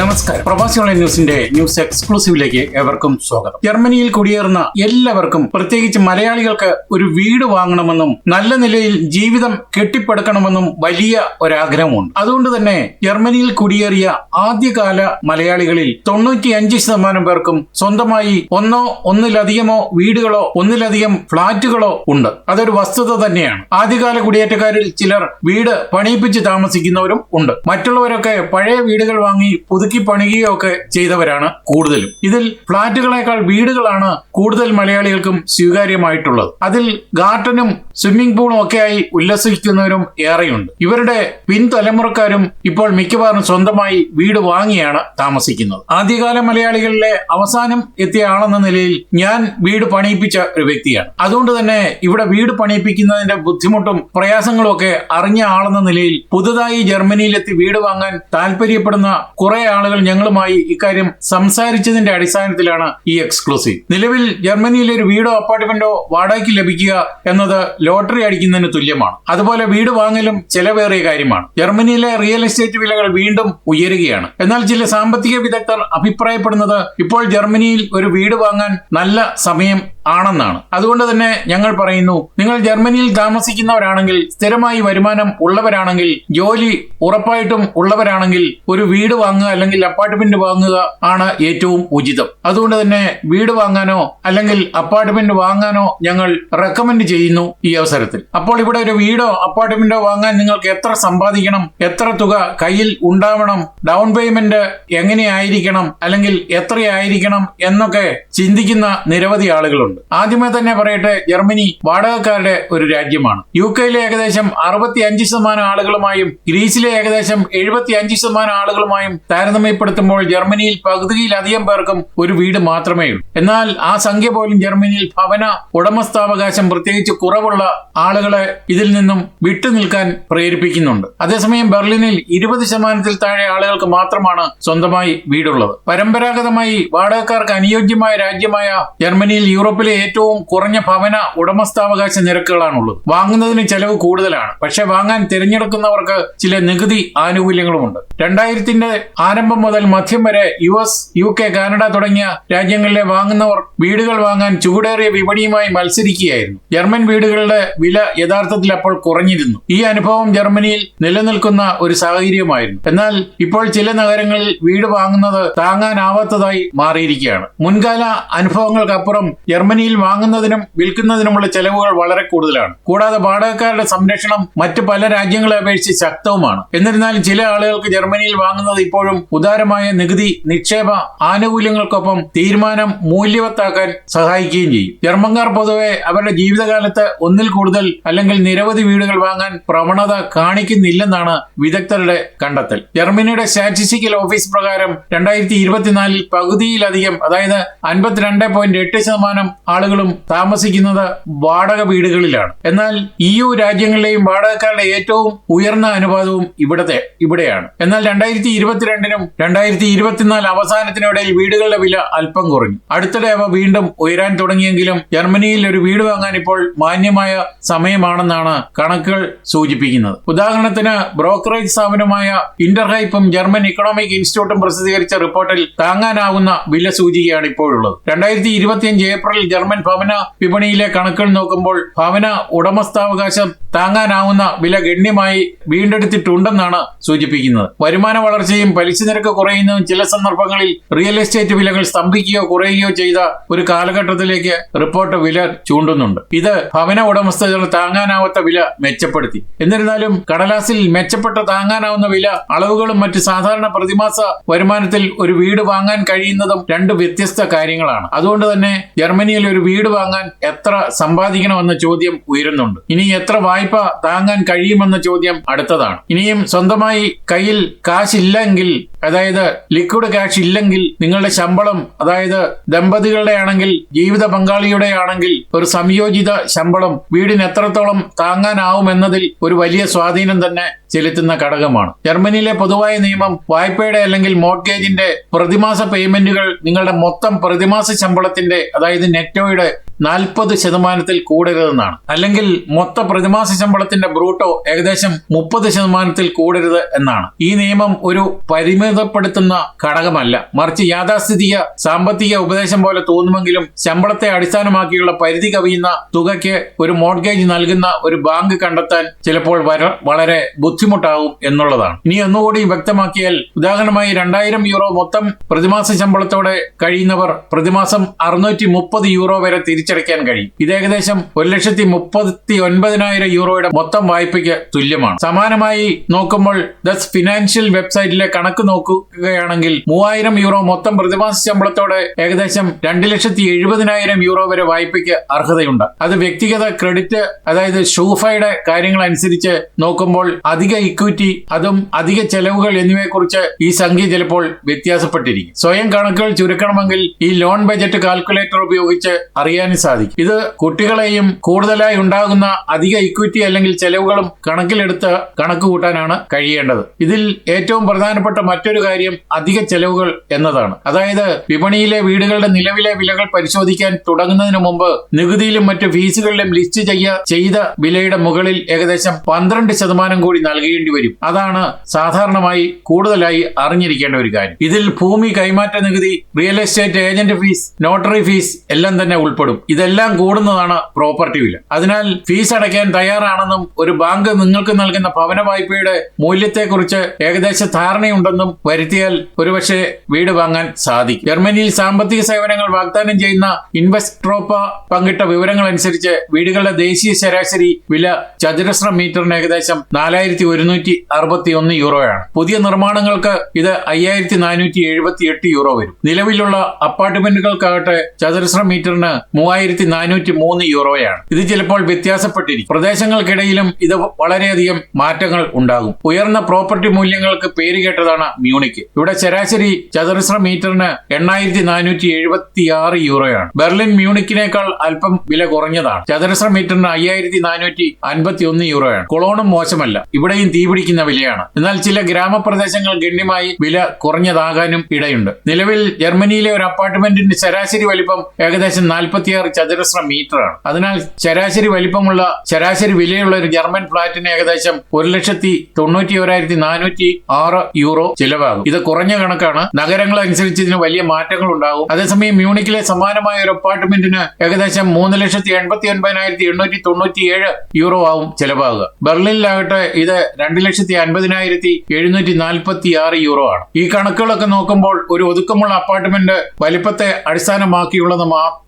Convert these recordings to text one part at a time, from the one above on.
നമസ്കാരം. പ്രവാസി ഓൺലൈൻ ന്യൂസിന്റെ ന്യൂസ് എക്സ്ക്ലൂസീവിലേക്ക് ഏവർക്കും സ്വാഗതം. ജർമ്മനിയിൽ കുടിയേറുന്ന എല്ലാവർക്കും പ്രത്യേകിച്ച് മലയാളികൾക്ക് ഒരു വീട് വാങ്ങണമെന്നും നല്ല നിലയിൽ ജീവിതം കെട്ടിപ്പടുക്കണമെന്നും വലിയ ഒരാഗ്രഹമുണ്ട്. അതുകൊണ്ട് തന്നെ ജർമ്മനിയിൽ കുടിയേറിയ ആദ്യകാല മലയാളികളിൽ തൊണ്ണൂറ്റിയഞ്ച് ശതമാനം പേർക്കും സ്വന്തമായി ഒന്നോ ഒന്നിലധികമോ വീടുകളോ ഒന്നിലധികം ഫ്ളാറ്റുകളോ ഉണ്ട്. അതൊരു വസ്തുത തന്നെയാണ്. ആദ്യകാല കുടിയേറ്റക്കാരിൽ ചിലർ വീട് പണിയിപ്പിച്ച് താമസിക്കുന്നവരും ഉണ്ട്. മറ്റുള്ളവരൊക്കെ പഴയ വീടുകൾ വാങ്ങി പുതുക്കി പണിയുകയോ ഒക്കെ ചെയ്തവരാണ് കൂടുതലും. ഇതിൽ ഫ്ളാറ്റുകളെക്കാൾ വീടുകളാണ് കൂടുതൽ മലയാളികൾക്കും സ്വീകാര്യമായിട്ടുള്ളത്. അതിൽ ഗാർഡനും സ്വിമ്മിംഗ് പൂളും ഒക്കെയായി ഉല്ലസിക്കുന്നവരും ഏറെയുണ്ട്. ഇവരുടെ പിൻതലമുറക്കാരും ഇപ്പോൾ മിക്കവാറും സ്വന്തമായി വീട് വാങ്ങിയാണ് താമസിക്കുന്നത്. ആദ്യകാല മലയാളികളിലെ അവസാനം എത്തിയ ആളെന്ന നിലയിൽ ഞാൻ വീട് പണിയിപ്പിച്ച ഒരു വ്യക്തിയാണ്. അതുകൊണ്ട് തന്നെ ഇവിടെ വീട് പണിയിപ്പിക്കുന്നതിന്റെ ബുദ്ധിമുട്ടും പ്രയാസങ്ങളും ഒക്കെ അറിഞ്ഞ ആളെന്ന നിലയിൽ പുതുതായി ജർമ്മനിയിലെത്തി വീട് വാങ്ങാൻ താല്പര്യപ്പെടുന്ന കുറെ ആളുകൾ ഞങ്ങളുമായി ഇക്കാര്യം സംസാരിച്ചതിന്റെ അടിസ്ഥാനത്തിലാണ് ഈ എക്സ്ക്ലൂസീവ് നിലവിൽ ജർമ്മനിയിൽ ഒരു വീടോ അപ്പാർട്ട്മെന്റോ വാടകയ്ക്ക് ലഭിക്കുക എന്നത് ലോട്ടറി അടിക്കുന്നതിന് തുല്യമാണ്. അതുപോലെ വീട് വാങ്ങലും ചെലവേറിയ കാര്യമാണ്. ജർമ്മനിയിലെ റിയൽ എസ്റ്റേറ്റ് വിലകൾ വീണ്ടും ഉയരുകയാണ്. എന്നാൽ ചില സാമ്പത്തിക വിദഗ്ധർ അഭിപ്രായപ്പെടുന്നത് ഇപ്പോൾ ജർമ്മനിയിൽ ഒരു വീട് വാങ്ങാൻ നല്ല സമയം ആണെന്നാണ്. അതുകൊണ്ട് തന്നെ ഞങ്ങൾ പറയുന്നു നിങ്ങൾ ജർമ്മനിയിൽ താമസിക്കുന്നവരാണെങ്കിൽ സ്ഥിരമായി വരുമാനം ഉള്ളവരാണെങ്കിൽ ജോലി ഉറപ്പായിട്ടും ഉള്ളവരാണെങ്കിൽ ഒരു വീട് വാങ്ങുക അല്ലെങ്കിൽ അപ്പാർട്ട്മെന്റ് വാങ്ങുക ആണ് ഏറ്റവും ഉചിതം. അതുകൊണ്ട് തന്നെ വീട് വാങ്ങാനോ അല്ലെങ്കിൽ അപ്പാർട്ട്മെന്റ് വാങ്ങാനോ ഞങ്ങൾ റെക്കമെൻഡ് ചെയ്യുന്നു ഈ അവസരത്തിൽ. അപ്പോൾ ഇവിടെ ഒരു വീടോ അപ്പാർട്ട്മെന്റോ വാങ്ങാൻ നിങ്ങൾക്ക് എത്ര സമ്പാദിക്കണം എത്ര തുക കയ്യിൽ ഉണ്ടാവണം ഡൗൺ പേയ്മെന്റ് എങ്ങനെയായിരിക്കണം അല്ലെങ്കിൽ എത്രയായിരിക്കണം എന്നൊക്കെ ചിന്തിക്കുന്ന നിരവധി ആളുകളുണ്ട്. ആദ്യമേ തന്നെ പറയട്ടെ ജർമ്മനി വാടകക്കാരുടെ ഒരു രാജ്യമാണ്. യു കെയിലെ ഏകദേശം അറുപത്തി അഞ്ച് ശതമാനം ആളുകളുമായും ഗ്രീസിലെ ഏകദേശം എഴുപത്തി അഞ്ച് ശതമാനം ആളുകളുമായും താരതമ്യപ്പെടുത്തുമ്പോൾ ജർമ്മനിയിൽ പകുതിയിലധികം പേർക്കും ഒരു വീട് മാത്രമേ ഉള്ളൂ. എന്നാൽ ആ സംഖ്യ പോലും ജർമ്മനിയിൽ ഭവന ഉടമസ്ഥാവകാശം പ്രത്യേകിച്ച് കുറവുള്ള ആളുകളെ ഇതിൽ നിന്നും വിട്ടുനിൽക്കാൻ പ്രേരിപ്പിക്കുന്നുണ്ട്. അതേസമയം ബെർലിനിൽ ഇരുപത് ശതമാനത്തിൽ താഴെ ആളുകൾക്ക് മാത്രമാണ് സ്വന്തമായി വീടുള്ളത്. പരമ്പരാഗതമായി വാടകക്കാർക്ക് അനുയോജ്യമായ രാജ്യമായ ജർമ്മനിയിൽ യൂറോപ്പിലെ ഏറ്റവും കുറഞ്ഞ ഭവന ഉടമസ്ഥാവകാശ നിരക്കുകളാണുള്ളത്. വാങ്ങുന്നതിന് ചെലവ് കൂടുതലാണ്. പക്ഷെ വാങ്ങാൻ തിരഞ്ഞെടുക്കുന്നവർക്ക് ചില നികുതി ആനുകൂല്യങ്ങളുമുണ്ട്. രണ്ടായിരത്തിന്റെ ആരംഭം മുതൽ മധ്യം വരെ U S U K Canada തുടങ്ങിയ രാജ്യങ്ങളിലെ വാങ്ങുന്നവർ വീടുകൾ വാങ്ങാൻ ചൂടേറിയ വിപണിയുമായി മത്സരിക്കുകയായിരുന്നു. ജർമ്മൻ വീടുകളുടെ വില യഥാർത്ഥത്തിൽ അപ്പോൾ കുറഞ്ഞിരുന്നു. ഈ അനുഭവം ജർമ്മനിയിൽ നിലനിൽക്കുന്ന ഒരു സാഹചര്യമായിരുന്നു. എന്നാൽ ഇപ്പോൾ ചില നഗരങ്ങളിൽ വീട് വാങ്ങുന്നത് താങ്ങാനാവാത്തതായി മാറിയിരിക്കുകയാണ്. മുൻകാല അനുഭവങ്ങൾക്കപ്പുറം ജർമ്മനിയിൽ വാങ്ങുന്നതിനും വിൽക്കുന്നതിനുമുള്ള ചെലവുകൾ വളരെ കൂടുതലാണ്. കൂടാതെ വാടകക്കാരുടെ സംരക്ഷണം മറ്റ് പല രാജ്യങ്ങളെ അപേക്ഷിച്ച് ശക്തവുമാണ്. എന്നിരുന്നാലും ചില ആളുകൾക്ക് ജർമ്മനിയിൽ വാങ്ങുന്നത് ഇപ്പോഴും ഉദാരമായ നികുതി നിക്ഷേപ ആനുകൂല്യങ്ങൾക്കൊപ്പം തീരുമാനം മൂല്യവത്താക്കാൻ സഹായിക്കുകയും ചെയ്യും. ജർമ്മൻകാർ പൊതുവെ അവരുടെ ജീവിതകാലത്ത് ഒന്നിൽ കൂടുതൽ അല്ലെങ്കിൽ നിരവധി വീടുകൾ വാങ്ങാൻ പ്രവണത കാണിക്കുന്നില്ലെന്നാണ് വിദഗ്ധരുടെ കണ്ടെത്തൽ. ജർമ്മനിയുടെ സ്റ്റാറ്റിസ്റ്റിക്കൽ ഓഫീസ് പ്രകാരം രണ്ടായിരത്തി ഇരുപത്തിനാലിൽ പകുതിയിലധികം അതായത് അൻപത്തിരണ്ട് പോയിന്റ് എട്ട് ശതമാനം ആളുകളും താമസിക്കുന്നത് വാടക വീടുകളിലാണ്. എന്നാൽ ഇ യു രാജ്യങ്ങളിലെയും വാടകക്കാരുടെ ഏറ്റവും ഉയർന്ന അനുപാതവും ഇവിടത്തെ ഇവിടെയാണ്. എന്നാൽ രണ്ടായിരത്തി ഇരുപത്തിരണ്ടിനും രണ്ടായിരത്തി ഇരുപത്തിനാല് അവസാനത്തിനിടയിൽ വീടുകളുടെ വില അല്പം കുറഞ്ഞു. അടുത്തിടെ അവ വീണ്ടും ഉയരാൻ തുടങ്ങിയെങ്കിലും ജർമ്മനിയിൽ ഒരു വീട് വാങ്ങാൻ ഇപ്പോൾ മാന്യമായ സമയമാണെന്നാണ് കണക്കുകൾ സൂചിപ്പിക്കുന്നത്. ഉദാഹരണത്തിന് ബ്രോക്കറേജ് സ്ഥാപനമായ ഇന്റർഹൈപ്പും ജർമ്മൻ ഇക്കണോമിക് ഇൻസ്റ്റിറ്റ്യൂട്ടും പ്രസിദ്ധീകരിച്ച റിപ്പോർട്ടിൽ താങ്ങാനാവുന്ന വില സൂചികയാണ് ഇപ്പോഴുള്ളത്. രണ്ടായിരത്തി ഇരുപത്തിയഞ്ച് ഏപ്രിൽ ജർമ്മൻ ഭവന വിപണിയിലെ കണക്കുകൾ നോക്കുമ്പോൾ ഭവന ഉടമസ്ഥാവകാശം താങ്ങാനാവുന്ന വില ഗണ്യമായി വീണ്ടെടുത്തിട്ടുണ്ടെന്നാണ് സൂചിപ്പിക്കുന്നത്. വരുമാന വളർച്ചയും പലിശ നിരക്ക് കുറയുന്നതും ചില സന്ദർഭങ്ങളിൽ റിയൽ എസ്റ്റേറ്റ് വിലകൾ സ്തംഭിക്കുകയോ കുറയുകയോ ചെയ്ത ഒരു കാലഘട്ടത്തിലേക്ക് റിപ്പോർട്ട് വില ചൂണ്ടുന്നുണ്ട്. ഇത് ഭവന ഉടമസ്ഥകൾ താങ്ങാനാവാത്ത വില മെച്ചപ്പെടുത്തി. എന്നിരുന്നാലും കടലാസിൽ മെച്ചപ്പെട്ട താങ്ങാനാവുന്ന വില അളവുകളും മറ്റ് സാധാരണ പ്രതിമാസ വരുമാനത്തിൽ ഒരു വീട് വാങ്ങാൻ കഴിയുന്നതും രണ്ട് വ്യത്യസ്ത കാര്യങ്ങളാണ്. അതുകൊണ്ട് തന്നെ ജർമ്മനിയിൽ ഒരു വീട് വാങ്ങാൻ എത്ര സമ്പാദിക്കണമെന്ന ചോദ്യം ഉയരുന്നുണ്ട്. ഇനി എത്ര വായ്പ താങ്ങാൻ കഴിയുമെന്ന ചോദ്യം അടുത്തതാണ്. ഇനിയും സ്വന്തമായി കയ്യിൽ കാശില്ലെങ്കിൽ അതായത് ലിക്വിഡ് ക്യാഷ് ഇല്ലെങ്കിൽ നിങ്ങളുടെ ശമ്പളം അതായത് ദമ്പതികളുടെ ആണെങ്കിൽ ജീവിത പങ്കാളിയുടെ ആണെങ്കിൽ ഒരു സംയോജിത ശമ്പളം വീടിന് എത്രത്തോളം താങ്ങാനാവുമെന്നതിൽ ഒരു വലിയ സ്വാധീനം തന്നെ ചെലുത്തുന്ന ഘടകമാണ്. ജർമ്മനിയിലെ പൊതുവായ നിയമം വായ്പയുടെ അല്ലെങ്കിൽ മോർഗേജിന്റെ പ്രതിമാസ പേയ്മെന്റുകൾ നിങ്ങളുടെ മൊത്തം പ്രതിമാസ ശമ്പളത്തിന്റെ അതായത് നെറ്റോയുടെ നാൽപ്പത് ശതമാനത്തിൽ കൂടരുതെന്നാണ്. അല്ലെങ്കിൽ മൊത്ത പ്രതിമാസ ശമ്പളത്തിന്റെ ബ്രൂട്ടോ ഏകദേശം മുപ്പത് ശതമാനത്തിൽ കൂടരുത് എന്നാണ്. ഈ നിയമം ഒരു പരിമിതപ്പെടുത്തുന്ന ഘടകമല്ല. മറിച്ച് യാഥാസ്ഥിതിക സാമ്പത്തിക ഉപദേശം പോലെ തോന്നുമെങ്കിലും ശമ്പളത്തെ അടിസ്ഥാനമാക്കിയുള്ള പരിധി കവിയുന്ന തുകയ്ക്ക് ഒരു മോർഗേജ് നൽകുന്ന ഒരു ബാങ്ക് കണ്ടെത്താൻ ചിലപ്പോൾ വളരെ ബുദ്ധിമുട്ടാവും എന്നുള്ളതാണ്. ഇനി ഒന്നുകൂടി വ്യക്തമാക്കിയാൽ ഉദാഹരണമായി രണ്ടായിരം യൂറോ മൊത്തം പ്രതിമാസ ശമ്പളത്തോടെ കഴിയുന്നവർ പ്രതിമാസം അറുന്നൂറ്റി യൂറോ വരെ തിരിച്ചടയ്ക്കാൻ കഴിയും. ഇത് ഏകദേശം ഒരു ലക്ഷത്തി മുപ്പത്തി ഒൻപതിനായിരം യൂറോയുടെ മൊത്തം വായ്പയ്ക്ക് തുല്യമാണ്. സമാനമായി നോക്കുമ്പോൾ ദസ് ഫിനാൻഷ്യൽ വെബ്സൈറ്റിലെ കണക്ക് നോക്കുകയാണെങ്കിൽ മൂവായിരം യൂറോ മൊത്തം പ്രതിമാസ ശമ്പളത്തോടെ ഏകദേശം രണ്ട് ലക്ഷത്തി എഴുപതിനായിരം യൂറോ വരെ വായ്പയ്ക്ക് അർഹതയുണ്ട്. അത് വ്യക്തിഗത ക്രെഡിറ്റ് അതായത് ഷൂഫയുടെ കാര്യങ്ങൾ അനുസരിച്ച് നോക്കുമ്പോൾ അധിക ഇക്വിറ്റി അതും അധിക ചെലവുകൾ എന്നിവയെ കുറിച്ച് ഈ സംഖ്യ ചിലപ്പോൾ വ്യത്യാസപ്പെട്ടിരിക്കും. സ്വയം കണക്കുകൾ ചുരുക്കണമെങ്കിൽ ഈ ലോൺ ബജറ്റ് കാൽക്കുലേറ്റർ ഉപയോഗിച്ച് അറിയാനും സാധിക്കും. ഇത് കുട്ടികളെയും കൂടുതലായി ഉണ്ടാകുന്ന അധിക ഇക്വിറ്റി അല്ലെങ്കിൽ ചെലവുകളും കണക്കിലെടുത്ത് കണക്ക് കൂട്ടാനാണ് കഴിയേണ്ടത്. ഇതിൽ ഏറ്റവും പ്രധാനപ്പെട്ട മറ്റൊരു കാര്യം അധിക ചെലവുകൾ എന്നതാണ്. അതായത് വിപണിയിലെ വീടുകളുടെ നിലവിലെ വിലകൾ പരിശോധിക്കാൻ തുടങ്ങുന്നതിന് മുമ്പ് നികുതിയിലും മറ്റ് ഫീസുകളിലും ലിസ്റ്റ് ചെയ്യ ചെയ്ത വിലയുടെ മുകളിൽ ഏകദേശം പന്ത്രണ്ട് ശതമാനം കൂടി നൽകേണ്ടി വരും. അതാണ് സാധാരണമായി കൂടുതലായി അറിഞ്ഞിരിക്കേണ്ട ഒരു കാര്യം. ഇതിൽ ഭൂമി കൈമാറ്റ നികുതി real estate agent fees notary fees എല്ലാം തന്നെ ഉൾപ്പെടും. ഇതെല്ലാം കൂടുന്നതാണ് പ്രോപ്പർട്ടി വില. അതിനാൽ ഫീസ് അടയ്ക്കാൻ തയ്യാറാണെന്നും ഒരു ബാങ്ക് നിങ്ങൾക്ക് നൽകുന്ന ഭവന വായ്പയുടെ മൂല്യത്തെക്കുറിച്ച് ഏകദേശ ധാരണയുണ്ടെന്നും വരുത്തിയാൽ ഒരുപക്ഷെ വീട് വാങ്ങാൻ സാധിക്കും. ജർമ്മനിയിൽ സാമ്പത്തിക സേവനങ്ങൾ വാഗ്ദാനം ചെയ്യുന്ന ഇൻവെസ്ട്രോപ്പ പങ്കിട്ട വിവരങ്ങൾ അനുസരിച്ച് വീടുകളുടെ ദേശീയ ശരാശരി വില ചതുരശ്ര മീറ്ററിന് ഏകദേശം നാലായിരത്തി ഒരുന്നൂറ്റി അറുപത്തി ഒന്ന് യൂറോയാണ്. പുതിയ നിർമ്മാണങ്ങൾക്ക് ഇത് അയ്യായിരത്തി നാനൂറ്റി എഴുപത്തി എട്ട് യൂറോ വരും. നിലവിലുള്ള അപ്പാർട്ട്മെന്റുകൾക്കാകട്ടെ ചതുരശ്ര മീറ്ററിന് മൂവായിരത്തി നാനൂറ്റി മൂന്ന് യൂറോയാണ്. ഇത് ചിലപ്പോൾ വ്യത്യാസപ്പെട്ടിരിക്കും. പ്രദേശങ്ങൾക്കിടയിലും ഇത് വളരെയധികം മാറ്റങ്ങൾ ഉണ്ടാകും. ഉയർന്ന പ്രോപ്പർട്ടി മൂല്യങ്ങൾക്ക് പേരുകേട്ടതാണ് മ്യൂണിക്ക്. ഇവിടെ ശരാശരി ചതുരശ്ര മീറ്ററിന് എണ്ണായിരത്തി നാനൂറ്റി എഴുപത്തി ആറ് യൂറോയാണ്. ബെർലിൻ മ്യൂണിക്കിനേക്കാൾ അല്പം വില കുറഞ്ഞതാണ്. ചതുരശ്ര മീറ്ററിന് അയ്യായിരത്തി നാനൂറ്റി അൻപത്തി ഒന്ന് യൂറോയാണ്. കൊളോണും മോശമല്ല. ഇവിടെയും തീപിടിക്കുന്ന വിലയാണ്. എന്നാൽ ചില ഗ്രാമപ്രദേശങ്ങൾ ഗണ്യമായി വില കുറഞ്ഞതാകാനും ഇടയുണ്ട്. നിലവിൽ ജർമ്മനിയിലെ ഒരു അപ്പാർട്ട്മെന്റിന്റെ ശരാശരി വലിപ്പം ഏകദേശം നാൽപ്പത്തിയാറ് ചതുരശ്ര മീറ്ററാണ്. അതിനാൽ ശരാശരി വലിപ്പമുള്ള ശരാശരി വിലയുള്ള ഒരു ജർമ്മൻ ഫ്ളാറ്റിന് ഏകദേശം ഒരു ലക്ഷത്തി തൊണ്ണൂറ്റി ഒരായിരത്തി നാനൂറ്റി ആറ് യൂറോ ചിലവാകും. ഇത് കുറഞ്ഞ കണക്കാണ്. നഗരങ്ങൾ അനുസരിച്ച് ഇതിന് വലിയ മാറ്റങ്ങൾ ഉണ്ടാകും അതേസമയം മ്യൂണിക്കിലെ സമാനമായ ഒരു അപ്പാർട്ട്മെന്റിന് ഏകദേശം മൂന്ന് ലക്ഷത്തി എൺപത്തി ഒൻപതിനായിരത്തി എണ്ണൂറ്റി തൊണ്ണൂറ്റി ഏഴ് യൂറോ ആവും ചിലവാകുക. ബെർലിനിലാകട്ടെ ഇത് രണ്ട് ലക്ഷത്തി അൻപതിനായിരത്തി എഴുന്നൂറ്റി നാൽപ്പത്തി ആറ് യൂറോ ആണ്. ഈ കണക്കുകളൊക്കെ നോക്കുമ്പോൾ ഒരു ഒതുക്കമുള്ള അപ്പാർട്ട്മെന്റ് വലിപ്പത്തെ അടിസ്ഥാനമാക്കിയുള്ളത്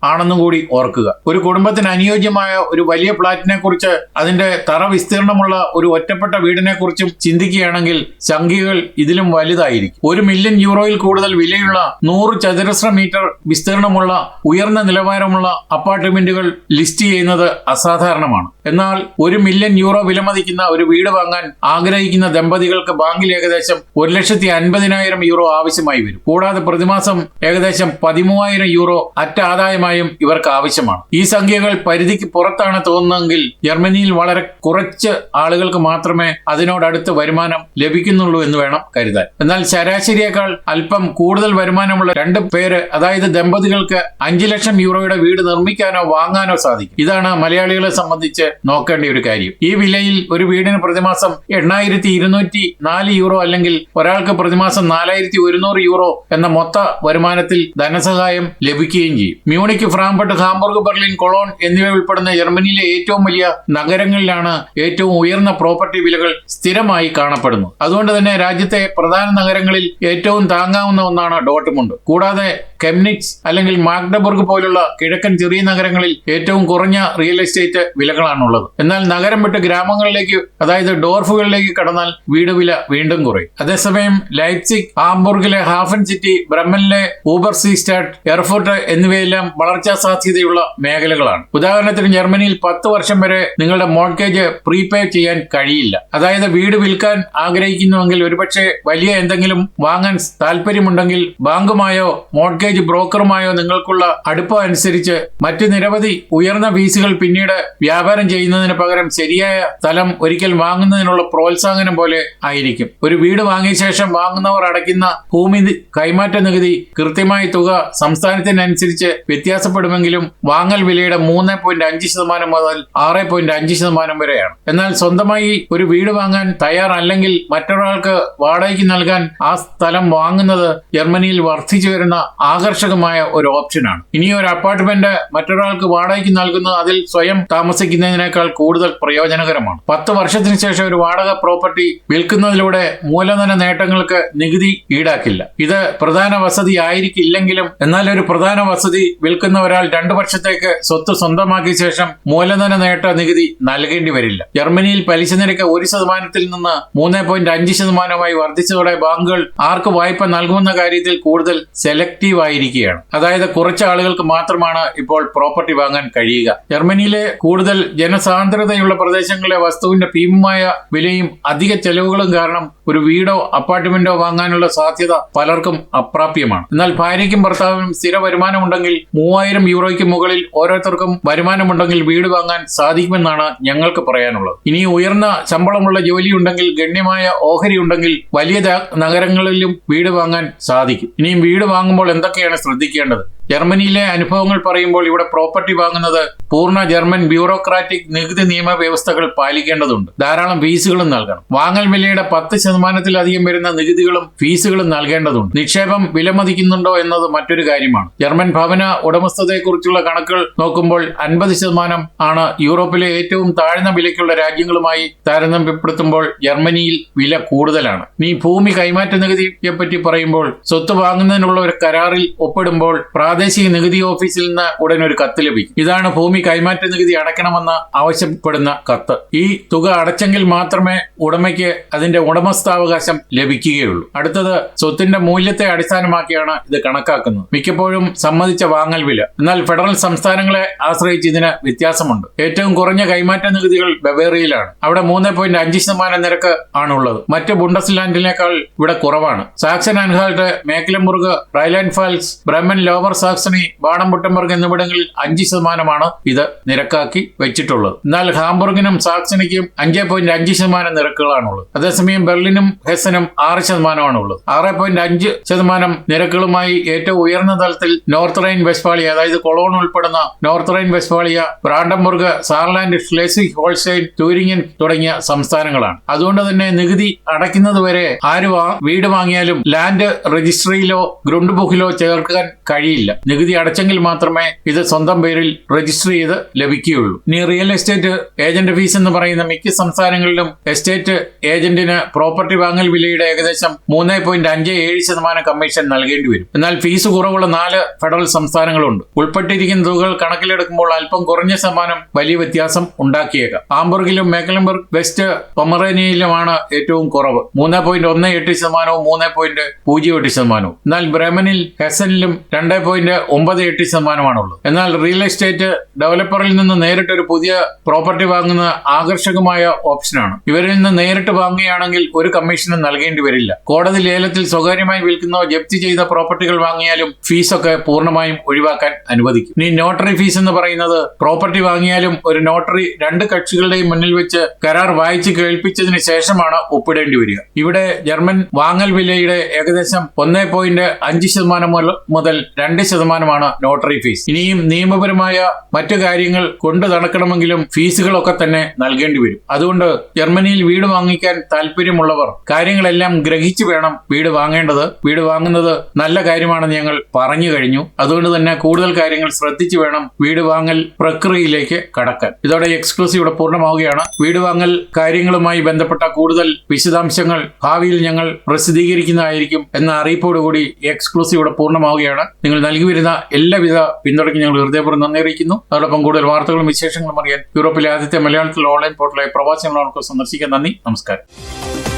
ആണെന്നും കൂടി ഓർക്കുക. ഒരു കുടുംബത്തിന് അനുയോജ്യമായ ഒരു വലിയ ഫ്ളാറ്റിനെ കുറിച്ച് അതിന്റെ തറ വിസ്തീർണമുള്ള ഒരു ഒറ്റപ്പെട്ട വീടിനെ കുറിച്ചും ചിന്തിക്കുകയാണെങ്കിൽ സംഖ്യകൾ ഇതിലും വലുതായിരിക്കും. ഒരു മില്യൺ യൂറോയിൽ കൂടുതൽ വിലയുള്ള നൂറ് ചതുരശ്ര മീറ്റർ വിസ്തീർണമുള്ള ഉയർന്ന നിലവാരമുള്ള അപ്പാർട്ട്മെന്റുകൾ ലിസ്റ്റ് ചെയ്യുന്നത് അസാധാരണമാണ്. എന്നാൽ ഒരു മില്യൺ യൂറോ വിലമതിക്കുന്ന ഒരു വീട് വാങ്ങാൻ ആഗ്രഹിക്കുന്ന ദമ്പതികൾക്ക് ബാങ്കിൽ ഏകദേശം ഒരു ലക്ഷത്തി അൻപതിനായിരം യൂറോ ആവശ്യമായി വരും. കൂടാതെ പ്രതിമാസം ഏകദേശം പതിമൂവായിരം യൂറോ അറ്റ ആദായമായും ഇവർക്ക് ആവശ്യമാണ്. ഈ സംഖ്യകൾ പരിധിക്ക് പുറത്താണ് തോന്നുന്നതെങ്കിൽ ജർമ്മനിയിൽ വളരെ കുറച്ച് ആളുകൾക്ക് മാത്രമേ അതിനോടടുത്ത് വരുമാനം ലഭിക്കുന്നുള്ളൂ എന്ന് വേണം കരുതാൻ. എന്നാൽ ശരാശരിയേക്കാൾ അല്പം കൂടുതൽ വരുമാനമുള്ള രണ്ട് പേര് അതായത് ദമ്പതികൾക്ക് അഞ്ചു ലക്ഷം യൂറോയുടെ വീട് നിർമ്മിക്കാനോ വാങ്ങാനോ സാധിക്കും. ഇതാണ് മലയാളികളെ സംബന്ധിച്ച് നോക്കേണ്ട ഒരു കാര്യം. ഈ വിലയിൽ ഒരു വീടിന് പ്രതിമാസം എണ്ണായിരത്തി ഇരുന്നൂറ്റി നാല് യൂറോ അല്ലെങ്കിൽ ഒരാൾക്ക് പ്രതിമാസം നാലായിരത്തി ഒരുന്നൂറ് യൂറോ എന്ന മൊത്ത വരുമാനത്തിൽ ധനസഹായം ലഭിക്കുകയും ചെയ്യും. Munich Frankfurt Hamburg Berlin Cologne എന്നിവ ഉൾപ്പെടുന്ന ജർമ്മനിയിലെ ഏറ്റവും വലിയ നഗരങ്ങളിലാണ് ഏറ്റവും ഉയർന്ന പ്രോപ്പർട്ടി വിലകൾ സ്ഥിരമായി കാണപ്പെടുന്നത് അതുകൊണ്ട് തന്നെ രാജ്യത്തെ പ്രധാന നഗരങ്ങളിൽ ഏറ്റവും താങ്ങാവുന്ന ഒന്നാണ് ഡോട്ട്മുണ്ട് കൂടാതെ കെംനിറ്റ്സ് അല്ലെങ്കിൽ മാഗ്ഡബർഗ് പോലുള്ള കിഴക്കൻ ചെറിയ നഗരങ്ങളിൽ ഏറ്റവും കുറഞ്ഞ റിയൽ എസ്റ്റേറ്റ് വിലകളാണുള്ളത്. എന്നാൽ നഗരം വിട്ട് ഗ്രാമങ്ങളിലേക്ക് അതായത് ഡോർഫുകളിലേക്ക് കടന്നാൽ വീട് വില വീണ്ടും കുറയും. അതേസമയം ലൈപ്സിക് ഹാംബുർഗിലെ ഹാഫൻ സിറ്റി ബ്രഹ്മനിലെ ഊബർ സ്റ്റാർട്ട് എയർഫോർട്ട് എന്നിവയെല്ലാം വളർച്ചാ സാധ്യതയുള്ള മേഖലകളാണ്. ഉദാഹരണത്തിന് ജർമ്മനിയിൽ പത്ത് വർഷം വരെ നിങ്ങളുടെ മോർഗേജ് പ്രീപേ ചെയ്യാൻ കഴിയില്ല. അതായത് വീട് വിൽക്കാൻ ആഗ്രഹിക്കുന്നുവെങ്കിൽ ഒരുപക്ഷെ വലിയ എന്തെങ്കിലും വാങ്ങാൻ താല്പര്യമുണ്ടെങ്കിൽ ബാങ്കുമായോ മോർഗേജ് ബ്രോക്കറുമായോ നിങ്ങൾക്കുള്ള അടുപ്പം അനുസരിച്ച് മറ്റ് നിരവധി ഉയർന്ന ഫീസുകൾ പിന്നീട് വ്യാപാരം ചെയ്യുന്നതിന് പകരം ശരിയായ സ്ഥലം ഒരിക്കൽ വാങ്ങുന്നതിനുള്ള പ്രോത്സാഹനം പോലെ ആയിരിക്കും. ഒരു വീട് വാങ്ങിയ ശേഷം വാങ്ങുന്നവർ അടയ്ക്കുന്ന ഭൂമി കൈമാറ്റ നികുതി കൃത്യമായ തുക സംസ്ഥാനത്തിനനുസരിച്ച് വ്യത്യാസപ്പെടുമെങ്കിലും പോലും വാങ്ങൽ വിലയുടെ മൂന്ന് പോയിന്റ് അഞ്ച് ശതമാനം മുതൽ ആറ് പോയിന്റ് അഞ്ച് ശതമാനം വരെയാണ്. എന്നാൽ സ്വന്തമായി ഒരു വീട് വാങ്ങാൻ തയ്യാറല്ലെങ്കിൽ മറ്റൊരാൾക്ക് വാടകയ്ക്ക് നൽകാൻ ആ സ്ഥലം വാങ്ങുന്നത് ജർമ്മനിയിൽ വർദ്ധിച്ചു വരുന്ന ആകർഷകമായ ഒരു ഓപ്ഷനാണ് ഇനി ഒരു അപ്പാർട്ട്മെന്റ് മറ്റൊരാൾക്ക് വാടകയ്ക്ക് നൽകുന്നത് അതിൽ സ്വയം താമസിക്കുന്നതിനേക്കാൾ കൂടുതൽ പ്രയോജനകരമാണ്. പത്ത് വർഷത്തിന് ശേഷം ഒരു വാടക പ്രോപ്പർട്ടി വിൽക്കുന്നതിലൂടെ മൂലധന നേട്ടങ്ങൾക്ക് നികുതി ഈടാക്കില്ല. ഇത് പ്രധാന വസതി ആയിരിക്കില്ലെങ്കിലും എന്നാൽ ഒരു പ്രധാന വസതി വിൽക്കുന്ന ഒരാൾ രണ്ടു വർഷത്തേക്ക് സ്വത്ത് സ്വന്തമാക്കിയ ശേഷം മൂലധന നേട്ട നികുതി നൽകേണ്ടി വരില്ല. ജർമ്മനിയിൽ പലിശ നിരക്ക് ഒരു ശതമാനത്തിൽ നിന്ന് മൂന്ന് പോയിന്റ് അഞ്ച് ശതമാനമായി വർദ്ധിച്ചതോടെ ബാങ്കുകൾ ആർക്ക് വായ്പ നൽകുമെന്ന കാര്യത്തിൽ കൂടുതൽ സെലക്റ്റീവ് ആയിരിക്കുകയാണ്. അതായത് കുറച്ച് ആളുകൾക്ക് മാത്രമാണ് ഇപ്പോൾ പ്രോപ്പർട്ടി വാങ്ങാൻ കഴിയുക. ജർമ്മനിയിലെ കൂടുതൽ ജനസാന്ദ്രതയുള്ള പ്രദേശങ്ങളിലെ വസ്തുവിന്റെ ഭീമമായ വിലയും അധിക ചെലവുകളും കാരണം ഒരു വീടോ അപ്പാർട്ട്മെന്റോ വാങ്ങാനുള്ള സാധ്യത പലർക്കും അപ്രാപ്യമാണ്. എന്നാൽ ഭാര്യയ്ക്കും ഭർത്താവിനും സ്ഥിര വരുമാനമുണ്ടെങ്കിൽ മൂവായിരം യൂറോയ്ക്ക് മുകളിൽ ഓരോരുത്തർക്കും വരുമാനമുണ്ടെങ്കിൽ വീട് വാങ്ങാൻ സാധിക്കുമെന്നാണ് ഞങ്ങൾക്ക് പറയാനുള്ളത്. ഇനി ഉയർന്ന ശമ്പളമുള്ള ജോലിയുണ്ടെങ്കിൽ ഗണ്യമായ ഓഹരി ഉണ്ടെങ്കിൽ വലിയ നഗരങ്ങളിലും വീട് വാങ്ങാൻ സാധിക്കും. ഇനിയും വീട് വാങ്ങുമ്പോൾ എന്തൊക്കെയാണ് ശ്രദ്ധിക്കേണ്ടത്? ജർമ്മനിയിലെ അനുഭവങ്ങൾ പറയുമ്പോൾ ഇവിടെ പ്രോപ്പർട്ടി വാങ്ങുന്നത് പൂർണ ജർമ്മൻ ബ്യൂറോക്രാറ്റിക് നികുതി നിയമ വ്യവസ്ഥകൾ പാലിക്കേണ്ടതുണ്ട്. ധാരാളം ഫീസുകളും നൽകണം. വാങ്ങൽ വിലയുടെ പത്ത് ശതമാനത്തിലധികം വരുന്ന നികുതികളും ഫീസുകളും നൽകേണ്ടതുണ്ട്. നിക്ഷേപം വിലമതിക്കുന്നുണ്ടോ എന്നത് മറ്റൊരു കാര്യമാണ്. ജർമ്മൻ ഭവന ഉടമസ്ഥതയെക്കുറിച്ചുള്ള കണക്കുകൾ നോക്കുമ്പോൾ അൻപത് ശതമാനം ആണ് യൂറോപ്പിലെ ഏറ്റവും താഴ്ന്ന വിലയ്ക്കുള്ള രാജ്യങ്ങളുമായി താരതമ്യപ്പെടുത്തുമ്പോൾ ജർമ്മനിയിൽ വില കൂടുതലാണ്. നീ ഭൂമി കൈമാറ്റ നികുതിയെ പറ്റി പറയുമ്പോൾ സ്വത്ത് വാങ്ങുന്നതിനുള്ള ഒരു കരാറിൽ ഒപ്പിടുമ്പോൾ പ്രാദേശിക നികുതി ഓഫീസിൽ നിന്ന് ഉടൻ ഒരു കത്ത് ലഭിക്കും. ഇതാണ് ഭൂമി കൈമാറ്റ നികുതി അടയ്ക്കണമെന്ന് ആവശ്യപ്പെടുന്ന കത്ത്. ഈ തുക അടച്ചെങ്കിൽ മാത്രമേ ഉടമയ്ക്ക് അതിന്റെ ഉടമസ്ഥാവകാശം ലഭിക്കുകയുള്ളൂ. അടുത്തത് സ്വത്തിന്റെ മൂല്യത്തെ അടിസ്ഥാനമാക്കിയാണ് ഇത് കണക്കാക്കുന്നത്. മിക്കപ്പോഴും സമ്മതിച്ച വാങ്ങൽ വില. എന്നാൽ ഫെഡറൽ സംസ്ഥാനങ്ങളെ ആശ്രയിച്ച് ഇതിന് വ്യത്യാസമുണ്ട്. ഏറ്റവും കുറഞ്ഞ കൈമാറ്റ നികുതികൾ ബവേറിയയിലാണ്. അവിടെ മൂന്ന് പോയിന്റ് അഞ്ച് ശതമാനം നിരക്ക് ആണുള്ളത്. മറ്റ് ബുണ്ടസ്ലാൻഡിനേക്കാൾ ഇവിടെ കുറവാണ്. Saxony Anhalt Mecklenburg Rhineland Pfalz Bremen Lower Saxony Baden Wurttemberg എന്നിവിടങ്ങളിൽ അഞ്ച് ശതമാനമാണ് ഇത് നിരക്കാക്കി വെച്ചിട്ടുള്ളത്. എന്നാൽ ഹാംബർഗിനും സാക്സണിക്കും അഞ്ച് പോയിന്റ് അഞ്ച് ശതമാനം നിരക്കുകളാണുള്ളത്. അതേസമയം ബെർലിനും ഹെസനും ആറ് ശതമാനമാണുള്ളത്. ആറ് പോയിന്റ് അഞ്ച് ശതമാനം നിരക്കുകളുമായി ഏറ്റവും ഉയർന്ന തലത്തിൽ നോർത്ത് റൈൻ വെസ്റ്റ്ഫാളിയ അതായത് കൊളോൺ ഉൾപ്പെടുന്ന North Rhine Westphalia Brandenburg Saarland ഫ്ലേസി Holstein Thuringen തുടങ്ങിയ സംസ്ഥാനങ്ങളാണ്. അതുകൊണ്ട് തന്നെ നികുതി അടയ്ക്കുന്നത് വരെ ആര് വീട് വാങ്ങിയാലും ലാൻഡ് രജിസ്ട്രിയിലോ ഗ്രൗണ്ട് ബുക്കിലോ ചേർക്കാൻ കഴിയില്ല. നികുതി അടച്ചെങ്കിൽ മാത്രമേ ഇത് സ്വന്തം പേരിൽ രജിസ്റ്റർ ചെയ്ത് ലഭിക്കുകയുള്ളൂ. ഇനി റിയൽ എസ്റ്റേറ്റ് ഏജന്റ് ഫീസ് എന്ന് പറയുന്ന മിക്ക സംസ്ഥാനങ്ങളിലും എസ്റ്റേറ്റ് ഏജന്റിന് പ്രോപ്പർട്ടി വാങ്ങൽ വിലയുടെ ഏകദേശം മൂന്ന് പോയിന്റ് അഞ്ച് ഏഴ് ശതമാനം കമ്മീഷൻ നൽകേണ്ടി വരും. എന്നാൽ ഫീസ് കുറവുള്ള നാല് ഫെഡറൽ സംസ്ഥാനങ്ങളുണ്ട്. ഉൾപ്പെട്ടിരിക്കുന്ന തുകകൾ കണക്കിലെടുക്കുമ്പോൾ അല്പം കുറഞ്ഞ ശതമാനം വലിയ വ്യത്യാസം ഉണ്ടാക്കിയേക്കാം. ആംബർഗിലും മേക്കലംബർഗ് വെസ്റ്റ് പൊമറേനിയയിലുമാണ് ഏറ്റവും കുറവ്. മൂന്ന് പോയിന്റ് ഒന്ന് എട്ട് ശതമാനവും മൂന്ന് പോയിന്റ് പൂജ്യം എട്ട് ശതമാനവും. എന്നാൽ ബ്രഹ്മനിൽ ഹെസനിലും രണ്ട് പോയിന്റ് ഒമ്പത് എട്ട് ശതമാനമാണുള്ളത്. എന്നാൽ റിയൽ എസ്റ്റേറ്റ് ഡെവലപ്പറിൽ നിന്ന് നേരിട്ട് ഒരു പുതിയ പ്രോപ്പർട്ടി വാങ്ങുന്ന ആകർഷകമായ ഓപ്ഷനാണ് ഇവരിൽ നിന്ന് നേരിട്ട് വാങ്ങുകയാണെങ്കിൽ ഒരു കമ്മീഷനും നൽകേണ്ടി വരില്ല. കോടതി ലേലത്തിൽ സ്വകാര്യമായി വിൽക്കുന്നോ ജപ്തി ചെയ്ത പ്രോപ്പർട്ടികൾ വാങ്ങിയാലും ഫീസൊക്കെ പൂർണമായും ഒഴിവാക്കാൻ അനുവദിക്കും. ഇനി നോട്ടറി ഫീസ് എന്ന് പറയുന്നത് പ്രോപ്പർട്ടി വാങ്ങിയാലും ഒരു നോട്ടറി രണ്ട് കക്ഷികളുടെയും മുന്നിൽ വെച്ച് കരാർ വായിച്ച് കേൾപ്പിച്ചതിന് ശേഷമാണ് ഒപ്പിടേണ്ടി വരിക. ഇവിടെ ജർമ്മൻ വാങ്ങൽ വിലയുടെ ഏകദേശം ഒന്നേ പോയിന്റ് അഞ്ച് ശതമാനം മുതൽ രണ്ട് ശതമാനമാണ് നോട്ടറി ഫീസ് ഇനിയും നിയമപരമായ മറ്റു കാര്യങ്ങൾ കൊണ്ടു നടക്കണമെങ്കിലും ഫീസുകളൊക്കെ തന്നെ നൽകേണ്ടി വരും. അതുകൊണ്ട് ജർമ്മനിയിൽ വീട് വാങ്ങിക്കാൻ താല്പര്യമുള്ളവർ കാര്യങ്ങളെല്ലാം ഗ്രഹിച്ചു വേണം വീട് വാങ്ങേണ്ടത്. വീട് വാങ്ങുന്നത് നല്ല കാര്യമാണെന്ന് ഞങ്ങൾ പറഞ്ഞു കഴിഞ്ഞു. അതുകൊണ്ട് തന്നെ കൂടുതൽ കാര്യങ്ങൾ ശ്രദ്ധിച്ചു വേണം വീട് വാങ്ങൽ പ്രക്രിയയിലേക്ക് കടക്കാൻ. ഇതോടെ എക്സ്ക്ലൂസീവ് ഇവിടെ പൂർണമാവുകയാണ്. വീട് വാങ്ങൽ കാര്യങ്ങളുമായി ബന്ധപ്പെട്ട കൂടുതൽ വിശദാംശങ്ങൾ ഭാവിയിൽ ഞങ്ങൾ പ്രസിദ്ധീകരിക്കുന്നതായിരിക്കും എന്ന അറിയിപ്പോടുകൂടി എക്സ്ക്ലൂസീവ് ഇവിടെ പൂർണമാവുകയാണ്. നിങ്ങൾ നൽകി വരുന്ന എല്ലാവിധ പിന്തുണയ്ക്കും ഞങ്ങൾ ഹൃദയപൂർവം നന്ദി അറിയിക്കുന്നു. അതോടൊപ്പം കൂടുതൽ വാർത്തകളും വിശേഷങ്ങളും അറിയാൻ യൂറോപ്പിലെ ആദ്യത്തെ മലയാളത്തിലെ ഓൺലൈൻ പോർട്ടലായ പ്രവാസികളെ സന്ദർശിക്കാൻ നന്ദി. നമസ്കാരം.